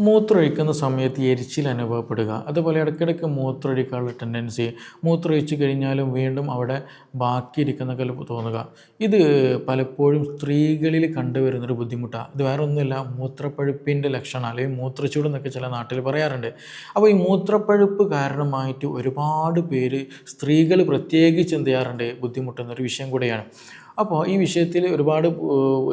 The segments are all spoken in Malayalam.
മൂത്രമൊഴിക്കുന്ന സമയത്ത് എരിച്ചിൽ അനുഭവപ്പെടുക. അതുപോലെ ഇടയ്ക്കിടയ്ക്ക് മൂത്രമൊഴിക്കാനുള്ള ടെൻഡൻസി മൂത്രമൊഴിച്ച് കഴിഞ്ഞാലും വീണ്ടും അവിടെ ബാക്കിയിരിക്കുന്ന കല തോന്നുക. ഇത് പലപ്പോഴും സ്ത്രീകളിൽ കണ്ടുവരുന്നൊരു ബുദ്ധിമുട്ടാണ് ഇത് വേറെ ഒന്നുമില്ല മൂത്രപ്പഴുപ്പിന്റെ ലക്ഷണം. അല്ലെങ്കിൽ മൂത്രച്ചൂട് എന്നൊക്കെ ചില നാട്ടിൽ പറയാറുണ്ട്. അപ്പോൾ ഈ മൂത്രപ്പഴുപ്പ് കാരണമായിട്ട് ഒരുപാട് പേര് സ്ത്രീകൾ പ്രത്യേകിച്ച് എന്ത് ചെയ്യാറുണ്ട്? ബുദ്ധിമുട്ടുന്നൊരു വിഷയം കൂടെയാണ്. അപ്പോൾ ഈ വിഷയത്തിൽ ഒരുപാട്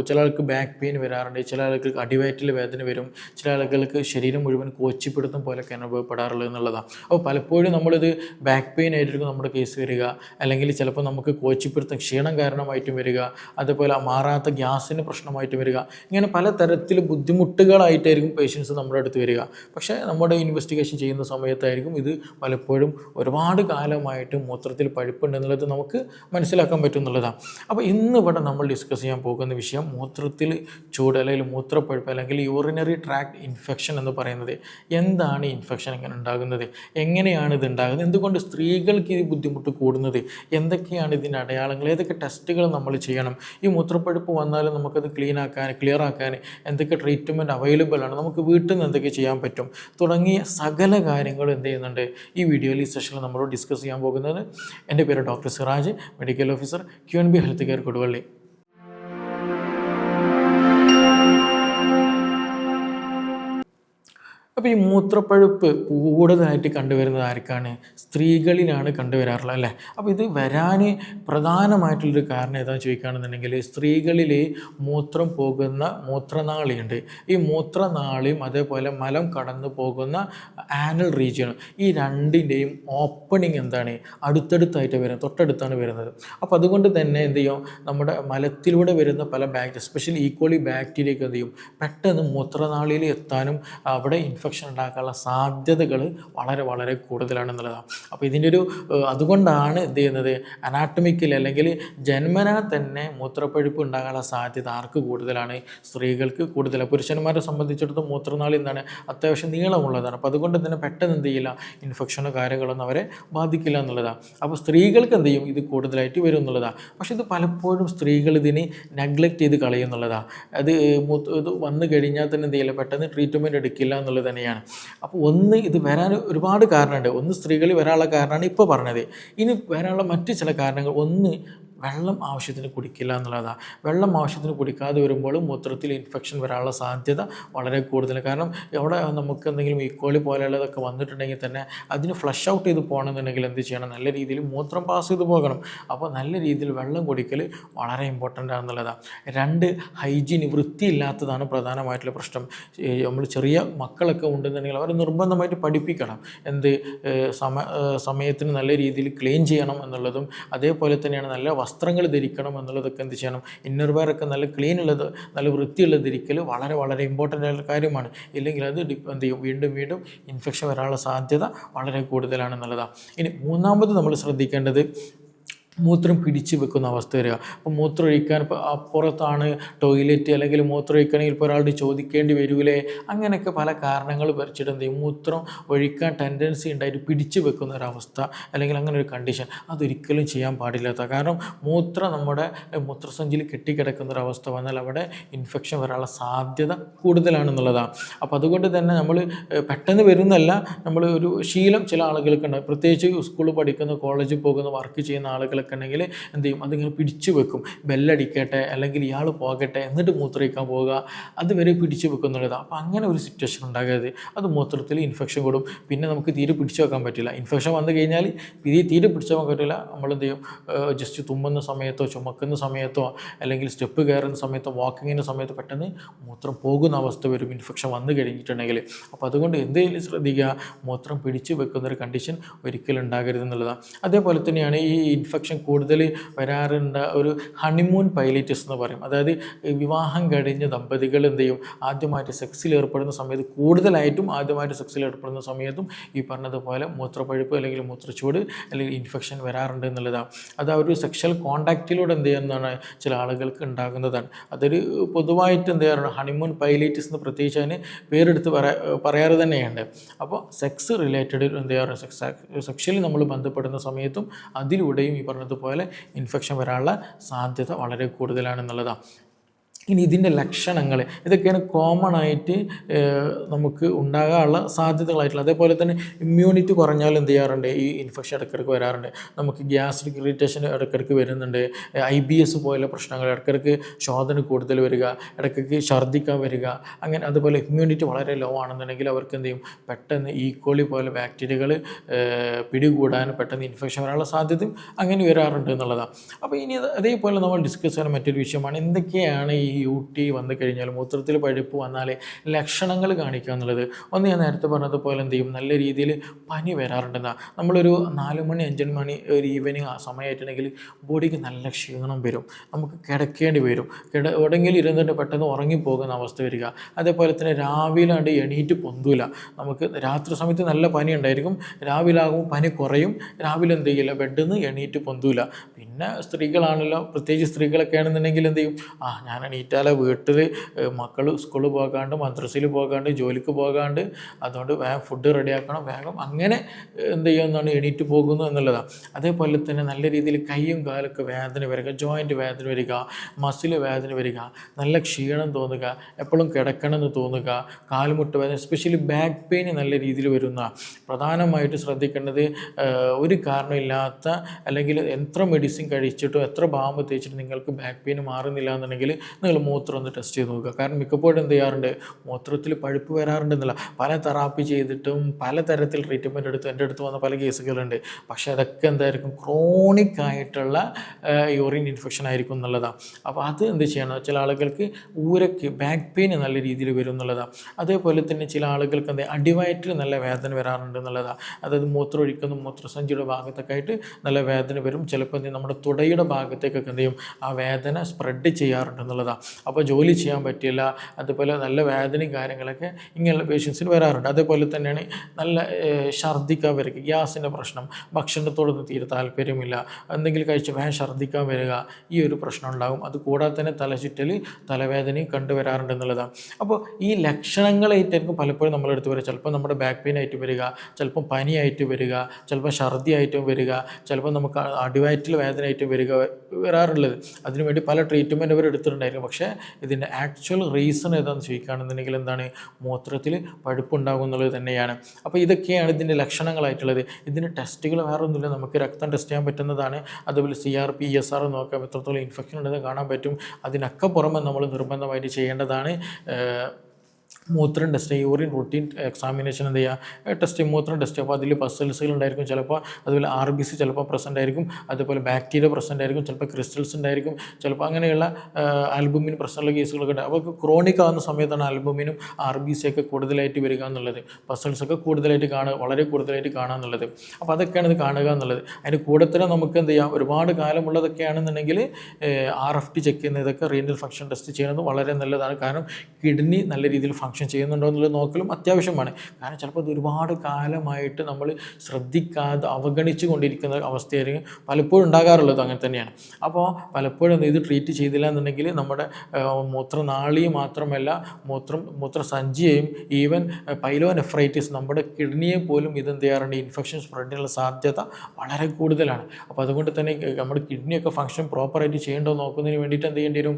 ചില ആൾക്ക് ബാക്ക് പെയിൻ വരാറുണ്ട് ചില ആൾക്ക് അടിവയറ്റിൽ വേദന വരും ചില ആളുകൾക്ക് ശരീരം മുഴുവൻ കോച്ചിപ്പിടുത്തം പോലൊക്കെ അനുഭവപ്പെടാറുള്ളത് എന്നുള്ളതാണ് അപ്പോൾ പലപ്പോഴും നമ്മളിത് ബാക്ക് പെയിൻ ആയിട്ടായിരിക്കും നമ്മുടെ കേസ് വരിക അല്ലെങ്കിൽ ചിലപ്പോൾ നമുക്ക് കോച്ചിപ്പിടുത്തം ക്ഷീണം കാരണമായിട്ടും വരിക അതുപോലെ മാറാത്ത ഗ്യാസിന് പ്രശ്നമായിട്ട് വരിക ഇങ്ങനെ പല തരത്തിൽ ബുദ്ധിമുട്ടുകളായിട്ടായിരിക്കും പേഷ്യൻസ് നമ്മുടെ അടുത്ത് വരിക. പക്ഷേ നമ്മുടെ ഇൻവെസ്റ്റിഗേഷൻ ചെയ്യുന്ന സമയത്തായിരിക്കും ഇത് പലപ്പോഴും ഒരുപാട് കാലമായിട്ട് മൂത്രത്തിൽ പഴുപ്പുണ്ടെന്നുള്ളത് നമുക്ക് മനസ്സിലാക്കാൻ പറ്റും എന്നുള്ളതാണ് അപ്പോൾ ഇന്ന് ഇവിടെ നമ്മൾ ഡിസ്കസ് ചെയ്യാൻ പോകുന്ന വിഷയം മൂത്രത്തിൽ ചൂട് അല്ലെങ്കിൽ മൂത്രപ്പഴുപ്പ് അല്ലെങ്കിൽ യൂറിനറി ട്രാക്ട് ഇൻഫെക്ഷൻ എന്ന് പറയുന്നത്. എന്താണ് ഇൻഫെക്ഷൻ എങ്ങനെ ഉണ്ടാകുന്നത്? എങ്ങനെയാണ് ഇത് ഉണ്ടാകുന്നത്? എന്തുകൊണ്ട് സ്ത്രീകൾക്ക് ഈ ബുദ്ധിമുട്ട് കൂടുന്നത്? എന്തൊക്കെയാണ് ഇതിന്റെ അടയാളങ്ങൾ? ഏതൊക്കെ ടെസ്റ്റുകൾ നമ്മൾ ചെയ്യണം? ഈ മൂത്രപ്പഴുപ്പ് വന്നാലും നമുക്കത് ക്ലീൻ ആക്കാൻ ക്ലിയർ ആക്കാൻ എന്തൊക്കെ ട്രീറ്റ്മെന്റ് അവൈലബിൾ ആണ്? നമുക്ക് വീട്ടിൽ നിന്ന് എന്തൊക്കെ ചെയ്യാൻ പറ്റും? തുടങ്ങിയ സകല കാര്യങ്ങൾ എന്ത് ചെയ്യുന്നുണ്ട്? ഈ വീഡിയോയിൽ ഈ സെഷനിൽ നമ്മളോട് ഡിസ്കസ് ചെയ്യാൻ പോകുന്നത് എന്റെ പേര് doctor Siraj medical officer Q N B health care Koduvally. അപ്പോൾ ഈ മൂത്രപ്പഴുപ്പ് കൂടുതലായിട്ട് കണ്ടുവരുന്നത് ആർക്കാണ്? സ്ത്രീകളിലാണ് കണ്ടുവരാറുള്ളത് അല്ലേ? അപ്പോൾ ഇത് വരാൻ പ്രധാനമായിട്ടുള്ളൊരു കാരണം ഏതാണെന്ന് ചോദിക്കുകയാണെന്നുണ്ടെങ്കിൽ സ്ത്രീകളിൽ മൂത്രം പോകുന്ന മൂത്രനാളിയുണ്ട്. ഈ മൂത്രനാളിയും അതേപോലെ മലം കടന്നു പോകുന്ന ആനൽ റീജിയനും ഈ രണ്ടിന്റെയും ഓപ്പണിങ് എന്താണ്? അടുത്തടുത്തായിട്ട് വരുന്നത് തൊട്ടടുത്താണ് വരുന്നത്. അപ്പോൾ അതുകൊണ്ട് തന്നെ എന്ത് ചെയ്യും? നമ്മുടെ മലത്തിലൂടെ വരുന്ന പല ബാക്ടീരിയ എസ്പെഷ്യലി ഈക്വലി ബാക്ടീരിയക്ക് എന്ത് ചെയ്യും? പെട്ടെന്ന് മൂത്രനാളിയിൽ എത്താനും അവിടെ ഇൻഫെക്ഷൻ ഉണ്ടാക്കാനുള്ള സാധ്യതകൾ വളരെ വളരെ കൂടുതലാണ് എന്നുള്ളതാണ് അപ്പോൾ ഇതിന്റെ ഒരു അതുകൊണ്ടാണ് എന്ത് ചെയ്യുന്നത്? അനാട്ടമിക്കൽ അല്ലെങ്കിൽ ജന്മനാ തന്നെ മൂത്രപ്പഴുപ്പ് ഉണ്ടാകാനുള്ള സാധ്യത ആർക്ക് കൂടുതലാണ്? സ്ത്രീകൾക്ക് കൂടുതലാണ് പുരുഷന്മാരെ സംബന്ധിച്ചിടത്തോളം മൂത്രനാളി എന്താണ്? അത്യാവശ്യം നീളമുള്ളതാണ്. അപ്പോൾ അതുകൊണ്ട് തന്നെ പെട്ടെന്ന് എന്ത് ചെയ്യില്ല? ഇൻഫെക്ഷനോ കാര്യങ്ങളൊന്നും അവരെ ബാധിക്കില്ല എന്നുള്ളതാണ് അപ്പോൾ സ്ത്രീകൾക്ക് എന്ത് ചെയ്യും? ഇത് കൂടുതലായിട്ട് വരും എന്നുള്ളതാണ് പക്ഷെ ഇത് പലപ്പോഴും സ്ത്രീകൾ ഇതിനെ നെഗ്ലക്റ്റ് ചെയ്ത് കളയുന്നുള്ളതാണ് അത് ഇത് വന്നു കഴിഞ്ഞാൽ തന്നെ എന്ത് ചെയ്യില്ല? പെട്ടെന്ന് ട്രീറ്റ്മെന്റ് എടുക്കില്ല എന്നുള്ളത് തന്നെയാണ്. അപ്പോൾ ഒന്ന് ഇത് വരാൻ ഒരുപാട് കാരണമുണ്ട്. ഒന്ന് സ്ത്രീകളിൽ വരാനുള്ള കാരണമാണ് ഇപ്പോൾ പറഞ്ഞത്. ഇനി വരാനുള്ള മറ്റു ചില കാരണങ്ങൾ. ഒന്ന് വെള്ളം ആവശ്യത്തിന് കുടിക്കില്ല എന്നുള്ളതാണ് വെള്ളം ആവശ്യത്തിന് കുടിക്കാതെ വരുമ്പോൾ മൂത്രത്തിൽ ഇൻഫെക്ഷൻ വരാനുള്ള സാധ്യത വളരെ കൂടുതൽ കാരണം അവിടെ നമുക്ക് എന്തെങ്കിലും ഈക്വലി പോലെയുള്ളതൊക്കെ വന്നിട്ടുണ്ടെങ്കിൽ തന്നെ അതിന് ഫ്ലഷ് ഔട്ട് ചെയ്ത് പോകണമെന്നുണ്ടെങ്കിൽ എന്ത് ചെയ്യണം? നല്ല രീതിയിൽ മൂത്രം പാസ് ചെയ്ത് പോകണം. അപ്പോൾ നല്ല രീതിയിൽ വെള്ളം കുടിക്കൽ വളരെ ഇമ്പോർട്ടന്റ് ആണെന്നുള്ളതാണ് രണ്ട് ഹൈജീൻ വൃത്തിയില്ലാത്തതാണ് പ്രധാനമായിട്ടുള്ള പ്രശ്നം. നമ്മൾ ചെറിയ മക്കളൊക്കെ ഉണ്ടെന്നുണ്ടെങ്കിൽ അവരെ നിർബന്ധമായിട്ട് പഠിപ്പിക്കണം. എന്ത് സമ സമയത്തിന് നല്ല രീതിയിൽ ക്ലീൻ ചെയ്യണം എന്നുള്ളതും അതേപോലെ തന്നെയാണ് നല്ല വസ്ത്രങ്ങൾ ധരിക്കണം എന്നുള്ളതൊക്കെ എന്ത് ചെയ്യണം? ഇന്നർ ഒക്കെ നല്ല ക്ലീൻ ഉള്ളത് നല്ല വൃത്തിയുള്ളത് ധരിക്കൽ വളരെ വളരെ ഇമ്പോർട്ടന്റ് ആയിട്ടുള്ള കാര്യമാണ്. ഇല്ലെങ്കിൽ അത് എന്ത് ചെയ്യും? വീണ്ടും വീണ്ടും ഇൻഫെക്ഷൻ വരാനുള്ള സാധ്യത വളരെ കൂടുതലാണ് കൂടുതലാണെന്നുള്ളതാണ് ഇനി മൂന്നാമത് നമ്മൾ ശ്രദ്ധിക്കേണ്ടത് മൂത്രം പിടിച്ചു വെക്കുന്ന അവസ്ഥ വരിക. അപ്പോൾ മൂത്രം ഒഴിക്കാൻ ഇപ്പോൾ അപ്പുറത്താണ് ടോയ്ലറ്റ് അല്ലെങ്കിൽ മൂത്രം ഒഴിക്കണമെങ്കിൽ ഇപ്പോൾ ഒരാളോട് ചോദിക്കേണ്ടി വരൂലേ? അങ്ങനെയൊക്കെ പല കാരണങ്ങൾ വരച്ചിട്ടുണ്ട്. ചെയ്യും മൂത്രം ഒഴിക്കാൻ ടെൻഡൻസി ഉണ്ടായിട്ട് പിടിച്ചു വെക്കുന്ന ഒരവസ്ഥ അല്ലെങ്കിൽ അങ്ങനെ ഒരു കണ്ടീഷൻ അതൊരിക്കലും ചെയ്യാൻ പാടില്ലാത്ത. കാരണം മൂത്രം നമ്മുടെ മൂത്രസഞ്ചിയിൽ കെട്ടിക്കിടക്കുന്ന ഒരവസ്ഥ വന്നാൽ അവിടെ ഇൻഫെക്ഷൻ വരാനുള്ള സാധ്യത കൂടുതലാണെന്നുള്ളതാണ്. അപ്പോൾ അതുകൊണ്ട് തന്നെ നമ്മൾ പെട്ടെന്ന് വരുന്നല്ല നമ്മൾ ഒരു ശീലം ചില ആളുകൾക്ക് ഉണ്ടാകും പ്രത്യേകിച്ച് സ്കൂളിൽ പഠിക്കുന്ന കോളേജിൽ പോകുന്ന വർക്ക് ചെയ്യുന്ന ആളുകളൊക്കെ ഉണ്ടെങ്കിൽ എന്ത് ചെയ്യും? അതിങ്ങനെ പിടിച്ചു വെക്കും. ബെല്ലടിക്കട്ടെ അല്ലെങ്കിൽ ഇയാൾ പോകട്ടെ എന്നിട്ട് മൂത്രയിക്കാൻ പോവുക. അതുവരെ പിടിച്ചു വെക്കും എന്നുള്ളതാണ് അപ്പോൾ അങ്ങനെ ഒരു സിറ്റുവേഷൻ ഉണ്ടാകരുത്. അത് മൂത്രത്തിൽ ഇൻഫെക്ഷൻ കൂടും. പിന്നെ നമുക്ക് തീരെ പിടിച്ചു വെക്കാൻ പറ്റില്ല. ഇൻഫെക്ഷൻ വന്നു കഴിഞ്ഞാൽ തീരെ തീരെ പിടിച്ചു വെക്കാൻ പറ്റില്ല. നമ്മൾ എന്ത് ചെയ്യും? ജസ്റ്റ് തുമ്മുന്ന സമയത്തോ ചുമക്കുന്ന സമയത്തോ അല്ലെങ്കിൽ സ്റ്റെപ്പ് കയറുന്ന സമയത്തോ വാക്കിങ്ങിന്റെ സമയത്തോ പെട്ടെന്ന് മൂത്രം പോകുന്ന അവസ്ഥ വരും. ഇൻഫെക്ഷൻ വന്നു കഴിഞ്ഞിട്ടുണ്ടെങ്കിൽ. അപ്പോൾ അതുകൊണ്ട് എന്തെങ്കിലും ശ്രദ്ധിക്കുക. മൂത്രം പിടിച്ചു വെക്കുന്ന ഒരു കണ്ടീഷൻ ഒരിക്കലും ഉണ്ടാകരുത് എന്നുള്ളതാണ്. അതേപോലെ തന്നെയാണ് ഈ ഇൻഫെക്ഷൻ കൂടുതൽ വരാറുണ്ട്. ഒരു ഹണിമൂൺ പൈലറ്റിസ് എന്ന് പറയും. അതായത് വിവാഹം കഴിഞ്ഞ ദമ്പതികൾ എന്ത് ചെയ്യും? ആദ്യമായിട്ട് സെക്സിൽ ഏർപ്പെടുന്ന സമയത്ത് കൂടുതലായിട്ടും ആദ്യമായിട്ട് സെക്സിൽ ഏർപ്പെടുന്ന സമയത്തും ഈ പറഞ്ഞതുപോലെ മൂത്രപ്പഴുപ്പ് അല്ലെങ്കിൽ മൂത്രച്ചൂട് അല്ലെങ്കിൽ ഇൻഫെക്ഷൻ വരാറുണ്ട് എന്നുള്ളതാണ് അത് ആ ഒരു സെക്ഷൽ കോണ്ടാക്റ്റിലൂടെ എന്ത് ചെയ്യുന്നതാണ്? ചില ആളുകൾക്ക് ഉണ്ടാകുന്നതാണ്. അതൊരു പൊതുവായിട്ട് എന്ത് ചെയ്യാറുണ്ട്? ഹണിമൂൺ പൈലറ്റിസ് എന്ന് പ്രത്യേകിച്ച് അതിന് പേരെടുത്ത് പറയാ പറയാറ് തന്നെയുണ്ട്. അപ്പോൾ സെക്സ് റിലേറ്റഡ് എന്ത് ചെയ്യാറുണ്ട്? സെക്സ് സെക്ഷലി നമ്മൾ ബന്ധപ്പെടുന്ന സമയത്തും അതിലൂടെയും ഈ പറഞ്ഞതുപോലെ ഇൻഫെക്ഷൻ വരാനുള്ള സാധ്യത വളരെ കൂടുതലാണെന്നുള്ളതാണ്. ഇനി ഇതിന്റെ ലക്ഷണങ്ങൾ ഇതൊക്കെയാണ് കോമൺ ആയിട്ട് നമുക്ക് ഉണ്ടാകാനുള്ള സാധ്യതകളായിട്ടുള്ള അതേപോലെ തന്നെ ഇമ്മ്യൂണിറ്റി കുറഞ്ഞാൽ എന്ത് ചെയ്യാറുണ്ട്? ഈ ഇൻഫെക്ഷൻ ഇടയ്ക്കിടയ്ക്ക് വരാറുണ്ട്. നമുക്ക് ഗ്യാസ്ട്രിക് ഇറിറ്റേഷൻ ഇടയ്ക്കിടയ്ക്ക് വരുന്നുണ്ട്. ഐ ബി എസ് പോലുള്ള പ്രശ്നങ്ങൾ ഇടയ്ക്കിടയ്ക്ക് ശോധന കൂടുതൽ വരിക ഇടയ്ക്കിടയ്ക്ക് ഛർദ്ദിക്കാൻ വരിക അങ്ങനെ അതുപോലെ ഇമ്മ്യൂണിറ്റി വളരെ ലോ ആണെന്നുണ്ടെങ്കിൽ അവർക്ക് എന്ത് ചെയ്യും? പെട്ടെന്ന് ഈക്കോളി പോലെ ബാക്ടീരിയകൾ പിടികൂടാൻ പെട്ടെന്ന് ഇൻഫെക്ഷൻ വരാനുള്ള സാധ്യതയും അങ്ങനെ വരാറുണ്ട് എന്നുള്ളതാണ്. അപ്പോൾ ഇനി അതേപോലെ നമ്മൾ ഡിസ്കസ് ചെയ്യുന്ന മറ്റൊരു വിഷയമാണ് എന്തൊക്കെയാണ് ഈ യു ടി വന്നു കഴിഞ്ഞാൽ മൂത്രത്തിൽ പഴുപ്പ് വന്നാൽ ലക്ഷണങ്ങൾ കാണിക്കുക എന്നുള്ളത്. ഒന്ന് ഞാൻ നേരത്തെ പറഞ്ഞതുപോലെ എന്ത് ചെയ്യും? നല്ല രീതിയിൽ പനി വരാറുണ്ടെന്നാണ് നമ്മളൊരു നാല് മണി അഞ്ച് മണി ഒരു ഈവനിങ് ആ സമയമായിട്ടുണ്ടെങ്കിൽ ബോഡിക്ക് നല്ല ക്ഷീണം വരും. നമുക്ക് കിടക്കേണ്ടി വരും. കിട എവിടെയെങ്കിലും ഇരുന്നിട്ട് പെട്ടെന്ന് ഉറങ്ങിപ്പോകുന്ന അവസ്ഥ വരിക. അതേപോലെ തന്നെ രാവിലാണ്ട് എണീറ്റ് പൊന്തൂല. നമുക്ക് രാത്രി സമയത്ത് നല്ല പനി ഉണ്ടായിരിക്കും. രാവിലെ ആകുമ്പോൾ പനി കുറയും. രാവിലെ എന്ത് ചെയ്യില്ല? ബെഡിൽ നിന്ന് എണീറ്റ് പൊന്തൂല. പിന്നെ സ്ത്രീകളാണല്ലോ പ്രത്യേകിച്ച് സ്ത്രീകളൊക്കെ ആണെന്നുണ്ടെങ്കിൽ എന്ത് ചെയ്യും? ആ ഞാൻ എണീറ്റാലെ വീട്ടിൽ മക്കൾ സ്കൂളിൽ പോകാണ്ട് മദ്രസയിൽ പോകാണ്ട് ജോലിക്ക് പോകാണ്ട്. അതുകൊണ്ട് വേഗം ഫുഡ് റെഡിയാക്കണം വേഗം അങ്ങനെ എന്ത് ചെയ്യുന്നതാണ് എണീറ്റ് പോകുന്നു എന്നുള്ളതാണ് അതേപോലെ തന്നെ നല്ല രീതിയിൽ കൈയും കാലൊക്കെ വേദന വരിക ജോയിന്റ് വേദന വരിക മസിൽ വേദന വരിക നല്ല ക്ഷീണം തോന്നുക എപ്പോഴും കിടക്കണമെന്ന് തോന്നുക കാൽമുട്ട് വേദന എസ്പെഷ്യലി ബാക്ക് പെയിൻ നല്ല രീതിയിൽ വരുന്ന പ്രധാനമായിട്ട് ശ്രദ്ധിക്കേണ്ടത് ഒരു കാരണമില്ലാത്ത അല്ലെങ്കിൽ എത്ര മെഡിസിൻ കഴിച്ചിട്ടോ എത്ര ബാമ്പ് തേച്ചിട്ടും നിങ്ങൾക്ക് ബാക്ക് പെയിൻ മാറുന്നില്ല എന്നുണ്ടെങ്കിൽ നിങ്ങൾ മൂത്രം ഒന്ന് ടെസ്റ്റ് ചെയ്ത് നോക്കുക. കാരണം മിക്കപ്പോഴും എന്ത് ചെയ്യാറുണ്ട്? മൂത്രത്തിൽ പഴുപ്പ് വരാറുണ്ടെന്നില്ല. പല തെറാപ്പി ചെയ്തിട്ടും പല തരത്തിൽ ട്രീറ്റ്മെന്റ് എടുത്ത് എന്റെ അടുത്ത് വന്ന പല കേസുകളുണ്ട്. പക്ഷേ അതൊക്കെ എന്തായിരിക്കും? ക്രോണിക് ആയിട്ടുള്ള യൂറിൻ ഇൻഫെക്ഷൻ ആയിരിക്കും എന്നുള്ളതാണ് അപ്പോൾ അത് എന്ത് ചെയ്യണം? ചില ആളുകൾക്ക് ഊരക്ക് ബാക്ക് പെയിൻ നല്ല രീതിയിൽ വരും എന്നുള്ളതാണ് അതേപോലെ തന്നെ ചില ആളുകൾക്ക് എന്താ അടിവയറ്റിൽ നല്ല വേദന വരാറുണ്ട് എന്നുള്ളതാണ് അതായത് മൂത്രം ഒഴിക്കുന്ന മൂത്രസഞ്ചിയുടെ ഭാഗത്തൊക്കെ ആയിട്ട് നല്ല വേദന വരും. ചിലപ്പോൾ എന്ത് നമ്മുടെ തുടയുടെ ഭാഗത്തേക്കൊക്കെ എന്ത് ചെയ്യും? ആ വേദന സ്പ്രെഡ് ചെയ്യാറുണ്ട് എന്നുള്ളതാണ് അപ്പോൾ ജോലി ചെയ്യാൻ പറ്റില്ല അതുപോലെ നല്ല വേദനയും കാര്യങ്ങളൊക്കെ ഇങ്ങനെയുള്ള പേഷ്യൻസിന് വരാറുണ്ട്. അതേപോലെ തന്നെയാണ് നല്ല ഛർദ്ദിക്കാൻ വരിക ഗ്യാസിന്റെ പ്രശ്നം ഭക്ഷണത്തോടൊന്നും തീരെ താല്പര്യമില്ല എന്തെങ്കിലും കഴിച്ച് വേഗം ഛർദ്ദിക്കാൻ വരിക ഈ ഒരു പ്രശ്നം ഉണ്ടാകും. അത് കൂടാതെ തന്നെ തലചുറ്റൽ തലവേദനയും കണ്ടുവരാറുണ്ട് എന്നുള്ളതാണ്. അപ്പോൾ ഈ ലക്ഷണങ്ങളായിട്ടായിരിക്കും പലപ്പോഴും നമ്മളെടുത്ത് വരിക. ചിലപ്പോൾ നമ്മുടെ ബാക്ക് പെയിൻ ആയിട്ട് വരിക ചിലപ്പം പനിയായിട്ട് വരിക ചിലപ്പോൾ ഛർദി ആയിട്ടും വരിക ചിലപ്പോൾ നമുക്ക് അടിവയറ്റിൽ വേദന ആയിട്ടും വരിക വരാറുള്ളത്. അതിനുവേണ്ടി പല ട്രീറ്റ്മെന്റ് അവർ എടുത്തിട്ടുണ്ടായിരിക്കും പക്ഷേ ഇതിന്റെ ആക്ച്വൽ റീസൺ ഏതാണെന്ന് ചോദിക്കുകയാണെന്നുണ്ടെങ്കിൽ എന്താണ്? മൂത്രത്തിൽ പഴുപ്പുണ്ടാകും എന്നുള്ളത് തന്നെയാണ്. അപ്പോൾ ഇതൊക്കെയാണ് ഇതിന്റെ ലക്ഷണങ്ങളായിട്ടുള്ളത്. ഇതിന് ടെസ്റ്റുകൾ വേറെ ഒന്നുമില്ല നമുക്ക് രക്തം ടെസ്റ്റ് ചെയ്യാൻ പറ്റുന്നതാണ്. അതുപോലെ C R P S R നോക്കാം എത്രത്തോളം ഇൻഫെക്ഷൻ ഉണ്ടെന്ന് കാണാൻ പറ്റും. അതിനൊക്കെ പുറമെ നമ്മൾ നിർബന്ധമായിട്ട് ചെയ്യേണ്ടതാണ്. മൂത്രം ടെസ്റ്റ് ചെയ്യുക യൂറിൻ റൂട്ടീൻ എക്സാമിനേഷൻ എന്ത് ചെയ്യുക ടെസ്റ്റ് ചെയ്യും. മൂത്രം ടെസ്റ്റ് അപ്പോൾ അതിൽ പസൽസുകൾ ഉണ്ടായിരിക്കും. ചിലപ്പോൾ അതുപോലെ ആർ ബി സി ചിലപ്പോൾ പ്രസന്റ് ആയിരിക്കും. അതുപോലെ ബാക്ടീരിയ പ്രസന്റ് ആയിരിക്കും. ചിലപ്പോൾ ക്രിസ്റ്റൽസ് ഉണ്ടായിരിക്കും. ചിലപ്പോൾ അങ്ങനെയുള്ള ആൽബുമിൻ പ്രശ്നമുള്ള കേസുകളൊക്കെ ഉണ്ട്. അപ്പോൾ ക്രോണിക് ആകുന്ന സമയത്താണ് ആൽബുമിനും ആർ ബി സി ഒക്കെ കൂടുതലായിട്ട് വരിക എന്നുള്ളത്. പസൽസ് ഒക്കെ കൂടുതലായിട്ട് കാണുക വളരെ കൂടുതലായിട്ട് കാണുക എന്നുള്ളത്. അപ്പോൾ അതൊക്കെയാണ് ഇത് കാണുക എന്നുള്ളത്. അതിന് കൂടെ തന്നെ നമുക്ക് എന്ത് ചെയ്യാം? ഒരുപാട് കാലമുള്ളതൊക്കെയാണെന്നുണ്ടെങ്കിൽ ആർ എഫ് ടി ചെക്ക് ചെയ്യുന്ന ഇതൊക്കെ റീനൽ ഫംഗ്ഷൻ ടെസ്റ്റ് ചെയ്യുന്നത് വളരെ നല്ലതാണ്. കാരണം കിഡ്നി നല്ല രീതിയിൽ ഫംഗ്ഷൻ ചെയ്യുന്നുണ്ടോ എന്നുള്ളത് നോക്കലും അത്യാവശ്യമാണ്. കാരണം ചിലപ്പോൾ അത് ഒരുപാട് കാലമായിട്ട് നമ്മൾ ശ്രദ്ധിക്കാതെ അവഗണിച്ചു കൊണ്ടിരിക്കുന്ന അവസ്ഥയായിരിക്കും പലപ്പോഴും ഉണ്ടാകാറുള്ളത് അങ്ങനെ തന്നെയാണ്. അപ്പോൾ പലപ്പോഴും ഇത് ട്രീറ്റ് ചെയ്തില്ല എന്നുണ്ടെങ്കിൽ നമ്മുടെ മൂത്രനാളി മാത്രമല്ല മൂത്രം മൂത്രസഞ്ചിയെയും ഈവൻ പൈലോ നെഫ്രൈറ്റിസ് നമ്മുടെ കിഡ്നിയെ പോലും ഇതെന്ത് ചെയ്യാറുണ്ട്? ഇൻഫെക്ഷൻ സ്പ്രെഡിനുള്ള സാധ്യത വളരെ കൂടുതലാണ്. അപ്പോൾ അതുകൊണ്ട് തന്നെ നമ്മുടെ കിഡ്നിയൊക്കെ ഫംഗ്ഷൻ പ്രോപ്പറായിട്ട് ചെയ്യേണ്ടോ നോക്കുന്നതിന് വേണ്ടിയിട്ട് എന്ത് ചെയ്യേണ്ടി വരും?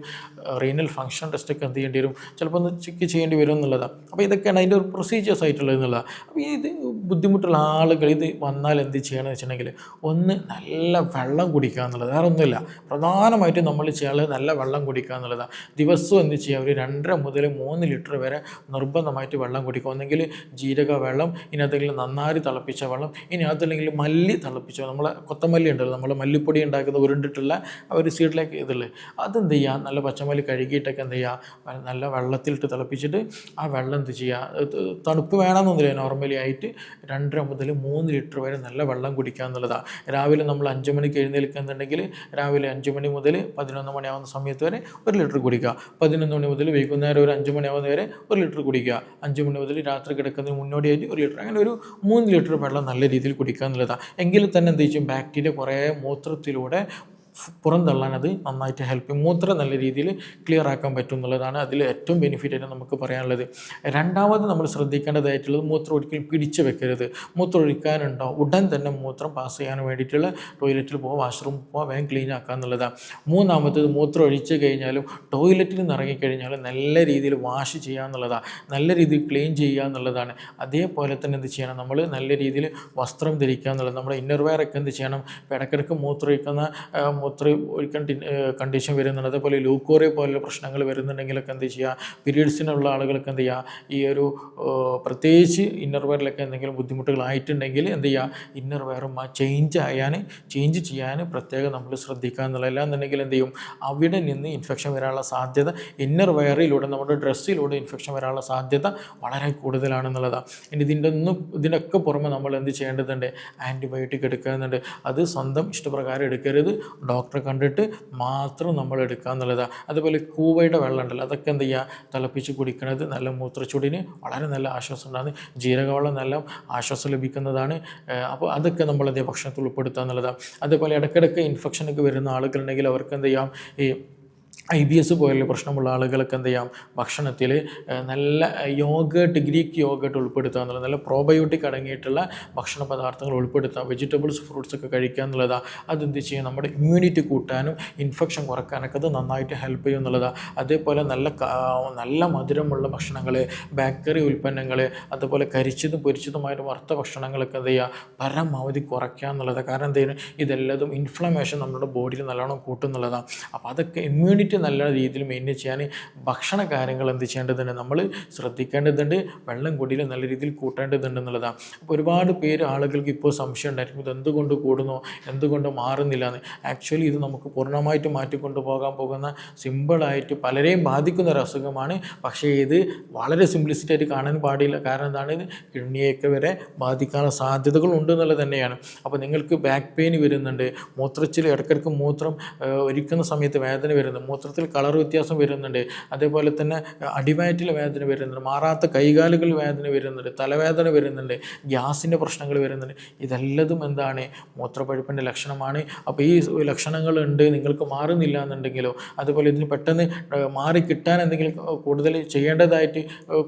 റീനൽ ഫംഗ്ഷൻ ടെസ്റ്റൊക്കെ എന്ത് ചെയ്യേണ്ടി വരും? ചിലപ്പോൾ ഒന്ന് ചെക്ക് ചെയ്യേണ്ടി വരും എന്നുള്ളതാണ് അപ്പോൾ ഇതൊക്കെയാണ് അതിന്റെ ഒരു പ്രൊസീജിയേഴ്സ് ആയിട്ടുള്ളത് എന്നുള്ളതാണ് അപ്പോൾ ഇത് ബുദ്ധിമുട്ടുള്ള ആളുകൾ ഇത് വന്നാൽ എന്ത് ചെയ്യണമെന്ന് വെച്ചിട്ടുണ്ടെങ്കിൽ ഒന്ന് നല്ല വെള്ളം കുടിക്കുക എന്നുള്ളത്. വേറെ ഒന്നുമില്ല. പ്രധാനമായിട്ടും നമ്മൾ ചെയ്യാനുള്ളത് നല്ല വെള്ളം കുടിക്കുക എന്നുള്ളതാണ് ദിവസവും എന്ത് ചെയ്യുക? ഒരു രണ്ടര മുതൽ മൂന്ന് ലിറ്റർ വരെ നിർബന്ധമായിട്ട് വെള്ളം കുടിക്കുക. ഒന്നെങ്കിൽ ജീരക വെള്ളം ഇനി അതെങ്കിലും നന്നാരി തിളപ്പിച്ച വെള്ളം ഇനി അതല്ലെങ്കിൽ മല്ലി തിളപ്പിച്ച നമ്മൾ കൊത്തമല്ലി ഉണ്ടല്ലോ. നമ്മൾ മല്ലിപ്പൊടി ഉണ്ടാക്കുന്ന ഉരുണ്ടിട്ടുള്ള ഒരു സീഡിലേക്ക് ഇതുള്ളത് അതെന്ത് ചെയ്യുക? നല്ല പച്ചമല്ലി കഴുകിയിട്ടൊക്കെ എന്ത് ചെയ്യുക? നല്ല വെള്ളത്തിലിട്ട് തിളപ്പിച്ചിട്ട് ആ വെള്ളം എന്ത് ചെയ്യുക തണുപ്പ് വേണമെന്നൊന്നുമില്ല നോർമലി ആയിട്ട്? രണ്ടര മുതൽ മൂന്ന് ലിറ്റർ വരെ നല്ല വെള്ളം കുടിക്കുക എന്നുള്ളതാണ് രാവിലെ നമ്മൾ അഞ്ച് മണിക്ക് എഴുന്നേൽക്കുന്നുണ്ടെങ്കിൽ രാവിലെ അഞ്ച് മണി മുതൽ പതിനൊന്ന് മണിയാവുന്ന സമയത്ത് വരെ ഒരു ലിറ്റർ കുടിക്കുക. പതിനൊന്ന് മണി മുതൽ വൈകുന്നേരം ഒരു അഞ്ച് മണിയാവുന്ന വരെ ഒരു ലിറ്റർ കുടിക്കുക. അഞ്ച് മണി മുതൽ രാത്രി കിടക്കുന്നതിന് മുന്നോടിയായിട്ട് ഒരു ലിറ്റർ. അങ്ങനെ ഒരു മൂന്ന് ലിറ്റർ വെള്ളം നല്ല രീതിയിൽ കുടിക്കുക എന്നുള്ളതാണ് എങ്കിൽ തന്നെ എന്ത് ചെയ്യും? ബാക്ടീരിയ കുറേ മൂത്രത്തിലൂടെ പുറന്തള്ളാൻ അത് നന്നായിട്ട് ഹെൽപ്പ് ചെയ്യും. മൂത്രം നല്ല രീതിയിൽ ക്ലിയർ ആക്കാൻ പറ്റും എന്നുള്ളതാണ് അതിൽ ഏറ്റവും ബെനിഫിറ്റ് ആയിട്ട് നമുക്ക് പറയാനുള്ളത്. രണ്ടാമത് നമ്മൾ ശ്രദ്ധിക്കേണ്ടതായിട്ടുള്ളത് മൂത്രം ഒരിക്കലും പിടിച്ചു വെക്കരുത്. മൂത്രം ഒഴിക്കാനുണ്ടോ? ഉടൻ തന്നെ മൂത്രം പാസ് ചെയ്യാൻ വേണ്ടിയിട്ടുള്ള ടോയ്ലറ്റിൽ പോകാം വാഷ്റൂം പോകാം വേഗം ക്ലീൻ ആക്കുക എന്നുള്ളതാണ്. മൂന്നാമത്തത് മൂത്രം ഒഴിച്ചു കഴിഞ്ഞാലും ടോയ്ലറ്റിൽ നിന്ന് ഇറങ്ങിക്കഴിഞ്ഞാലും നല്ല രീതിയിൽ വാഷ് ചെയ്യുക എന്നുള്ളതാണ്. നല്ല രീതിയിൽ ക്ലീൻ ചെയ്യുക എന്നുള്ളതാണ്. അതേപോലെ തന്നെ എന്ത് ചെയ്യണം? നമ്മൾ നല്ല രീതിയിൽ വസ്ത്രം ധരിക്കുക എന്നുള്ളത് നമ്മുടെ ഇന്നർ വെയർ ഒക്കെ എന്ത് ചെയ്യണം? ഇടയ്ക്കിടയ്ക്ക് മൂത്രം ഒഴിക്കുന്ന ഒരു കണ്ടി കണ്ടീഷൻ വരുന്നുണ്ട്. അതേപോലെ ലൂക്കോറി പോലുള്ള പ്രശ്നങ്ങൾ വരുന്നുണ്ടെങ്കിലൊക്കെ എന്ത് ചെയ്യുക പീരീഡ്സിനുള്ള ആളുകൾക്ക് എന്ത് ചെയ്യുക ഈ ഒരു പ്രത്യേകിച്ച് ഇന്നർ വെയറിലൊക്കെ എന്തെങ്കിലും ബുദ്ധിമുട്ടുകളായിട്ടുണ്ടെങ്കിൽ എന്ത് ചെയ്യുക ഇന്നർ വെയറും ആ ചേഞ്ച് ആയാൻ ചേഞ്ച് ചെയ്യാൻ പ്രത്യേകം നമ്മൾ ശ്രദ്ധിക്കുക എന്നുള്ള അല്ലാന്നുണ്ടെങ്കിൽ എന്ത് ചെയ്യും? അവിടെ നിന്ന് ഇൻഫെക്ഷൻ വരാനുള്ള സാധ്യത ഇന്നർ വെയറിലൂടെ നമ്മുടെ ഡ്രസ്സിലൂടെ ഇൻഫെക്ഷൻ വരാനുള്ള സാധ്യത വളരെ കൂടുതലാണെന്നുള്ളതാണ് ഇനി ഇതിന്റെ ഒന്നും ഇതിനൊക്കെ പുറമെ നമ്മൾ എന്ത് ചെയ്യേണ്ടതുണ്ട്? ആന്റിബയോട്ടിക് എടുക്കുന്നുണ്ട് അത് സ്വന്തം ഇഷ്ടപ്രകാരം എടുക്കരുത്. ഡോക്ടറെ കണ്ടിട്ട് മാത്രം നമ്മൾ എടുക്കുക എന്നുള്ളതാണ് അതുപോലെ കൂവയുടെ വെള്ളം ഉണ്ടല്ലോ അതൊക്കെ എന്ത് ചെയ്യുക? തിളപ്പിച്ച് കുടിക്കുന്നത് നല്ല മൂത്രച്ചൂടിന് വളരെ നല്ല ആശ്വാസം ഉണ്ടാകും ജീരകവെള്ളം നല്ല ആശ്വാസം ലഭിക്കുന്നതാണ്. അപ്പോൾ അതൊക്കെ നമ്മൾ എന്ത് ഭക്ഷണത്തിൽ ഉൾപ്പെടുത്തുക എന്നുള്ളതാണ് അതേപോലെ ഇടയ്ക്കിടയ്ക്ക് ഇൻഫെക്ഷനൊക്കെ വരുന്ന ആളുകളുണ്ടെങ്കിൽ അവർക്ക് എന്ത് ചെയ്യാം? ഈ ഐ ബി എസ് പോലുള്ള പ്രശ്നമുള്ള ആളുകൾക്ക് എന്ത് ചെയ്യാം? ഭക്ഷണത്തിൽ നല്ല യോഗേട്ട് ഗ്രീക്ക് യോഗേട്ട് ഉൾപ്പെടുത്തുക എന്നുള്ളത് നല്ല പ്രോബയോട്ടിക് അടങ്ങിയിട്ടുള്ള ഭക്ഷണ പദാർത്ഥങ്ങൾ ഉൾപ്പെടുത്തുക വെജിറ്റബിൾസ് ഫ്രൂട്ട്സ് ഒക്കെ കഴിക്കുക എന്നുള്ളതാണ് അതെന്ത് ചെയ്യും? നമ്മുടെ ഇമ്മ്യൂണിറ്റി കൂട്ടാനും ഇൻഫെക്ഷൻ കുറക്കാനൊക്കെ അത് നന്നായിട്ട് ഹെൽപ്പ് ചെയ്യും എന്നുള്ളതാണ് അതേപോലെ നല്ല നല്ല മധുരമുള്ള ഭക്ഷണങ്ങൾ ബേക്കറി ഉൽപ്പന്നങ്ങൾ അതുപോലെ കരിച്ചതും പൊരിച്ചതുമായിട്ട് വറുത്ത ഭക്ഷണങ്ങളൊക്കെ എന്ത് ചെയ്യുക? പരമാവധി കുറയ്ക്കുക എന്നുള്ളത്. കാരണം എന്തെങ്കിലും ഇതെല്ലാം ഇൻഫ്ലമേഷൻ നമ്മുടെ ബോഡിയിൽ നല്ലോണം കൂട്ടുന്നുള്ളതാണ് അപ്പോൾ അതൊക്കെ ഇമ്മ്യൂണിറ്റി നല്ല രീതിയിൽ മെയിന്റെയിൻ ചെയ്യാൻ ഭക്ഷണ കാര്യങ്ങൾ എന്ത് ചെയ്യേണ്ടതുണ്ട്? നമ്മൾ ശ്രദ്ധിക്കേണ്ടതുണ്ട് വെള്ളം കൂടിയിൽ നല്ല രീതിയിൽ കൂട്ടേണ്ടതുണ്ട് എന്നുള്ളതാണ് അപ്പോൾ ഒരുപാട് പേര് ആളുകൾക്ക് ഇപ്പോൾ സംശയം ഉണ്ടായിരിക്കും ഇത് എന്തുകൊണ്ട് കൂടുന്നു എന്തുകൊണ്ട് മാറുന്നില്ല എന്ന്. ആക്ച്വലി ഇത് നമുക്ക് പൂർണമായിട്ട് മാറ്റിക്കൊണ്ടു പോകാൻ പോകുന്ന സിമ്പിളായിട്ട് പലരെയും ബാധിക്കുന്ന ഒരു അസുഖമാണ്. പക്ഷേ ഇത് വളരെ സിംപ്ലിസിറ്റി ആയിട്ട് കാണാൻ പാടില്ല. കാരണം എന്താണ്? ഇത് കിഡ്നിയൊക്കെ വരെ ബാധിക്കാനുള്ള സാധ്യതകൾ ഉണ്ട് എന്നുള്ളത് തന്നെയാണ്. അപ്പോൾ നിങ്ങൾക്ക് ബാക്ക് പെയിൻ വരുന്നുണ്ട് മൂത്രച്ചിൽ ഇടയ്ക്കിടയ്ക്ക് മൂത്രം ഒരുക്കുന്ന സമയത്ത് വേദന വരുന്നു വരുന്നുണ്ട് മൂത്രത്തിൽ കളർ വ്യത്യാസം വരുന്നുണ്ട്. അതേപോലെ തന്നെ അടിവയറ്റിൽ വേദന വരുന്നുണ്ട്. മാറാത്ത കൈകാലുകൾ വേദന വരുന്നുണ്ട്. തലവേദന വരുന്നുണ്ട്. ഗ്യാസിന്റെ പ്രശ്നങ്ങൾ വരുന്നുണ്ട്. ഇതെല്ലതും എന്താണ്? മൂത്രപ്പഴുപ്പിന്റെ ലക്ഷണമാണ്. അപ്പോൾ ഈ ലക്ഷണങ്ങളുണ്ട് നിങ്ങൾക്ക് മാറുന്നില്ല എന്നുണ്ടെങ്കിലോ അതുപോലെ ഇതിന് പെട്ടെന്ന് മാറി കിട്ടാൻ എന്തെങ്കിലും കൂടുതൽ ചെയ്യേണ്ടതായിട്ട്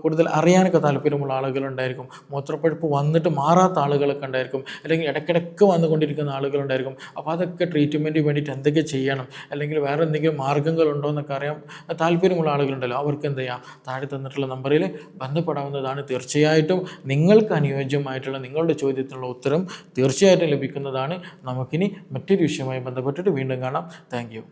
കൂടുതൽ അറിയാനൊക്കെ താല്പര്യമുള്ള ആളുകളുണ്ടായിരിക്കും മൂത്രപ്പഴുപ്പ് വന്നിട്ട് മാറാത്ത ആളുകളൊക്കെ ഉണ്ടായിരിക്കും. അല്ലെങ്കിൽ ഇടയ്ക്കിടയ്ക്ക് വന്നുകൊണ്ടിരിക്കുന്ന ആളുകളുണ്ടായിരിക്കും അപ്പോൾ അതൊക്കെ ട്രീറ്റ്മെന്റിന് വേണ്ടിയിട്ട് എന്തൊക്കെ ചെയ്യണം? അല്ലെങ്കിൽ വേറെ എന്തെങ്കിലും മാർഗങ്ങളുണ്ടോ എന്നൊക്കെ അറിയാം. താല്പര്യമുള്ള ആളുകളുണ്ടല്ലോ. അവർക്ക് എന്ത് ചെയ്യാം? താഴെ തന്നിട്ടുള്ള നമ്പറിൽ ബന്ധപ്പെടാവുന്നതാണ്. തീർച്ചയായിട്ടും നിങ്ങൾക്ക് അനുയോജ്യമായിട്ടുള്ള നിങ്ങളുടെ ചോദ്യത്തിനുള്ള ഉത്തരം തീർച്ചയായിട്ടും ലഭിക്കുന്നതാണ്. നമുക്കിനി മറ്റൊരു വിഷയവുമായി ബന്ധപ്പെട്ടിട്ട് വീണ്ടും കാണാം. താങ്ക്